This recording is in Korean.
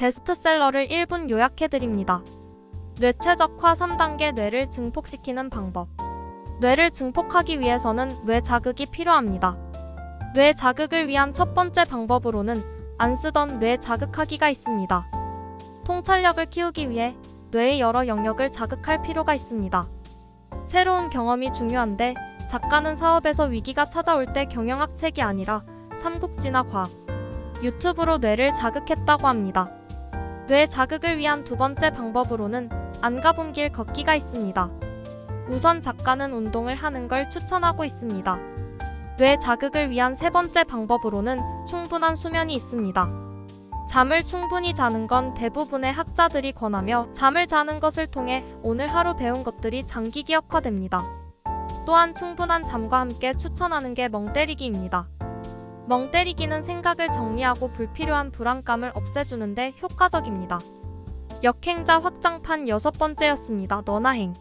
베스트셀러를 1분 요약해드립니다. 뇌최적화 3단계 뇌를 증폭시키는 방법. 뇌를 증폭하기 위해서는 뇌 자극이 필요합니다. 뇌 자극을 위한 첫 번째 방법으로는 안 쓰던 뇌 자극하기가 있습니다. 통찰력을 키우기 위해 뇌의 여러 영역을 자극할 필요가 있습니다. 새로운 경험이 중요한데 작가는 사업에서 위기가 찾아올 때 경영학 책이 아니라 삼국지나 과학, 유튜브로 뇌를 자극했다고 합니다. 뇌 자극을 위한 두 번째 방법으로는 안 가본 길 걷기가 있습니다. 우선 작가는 운동을 하는 걸 추천하고 있습니다. 뇌 자극을 위한 세 번째 방법으로는 충분한 수면이 있습니다. 잠을 충분히 자는 건 대부분의 학자들이 권하며 잠을 자는 것을 통해 오늘 하루 배운 것들이 장기 기억화됩니다. 또한 충분한 잠과 함께 추천하는 게 멍때리기입니다. 멍 때리기는 생각을 정리하고 불필요한 불안감을 없애주는데 효과적입니다. 역행자 확장판 여섯 번째였습니다. 너나행.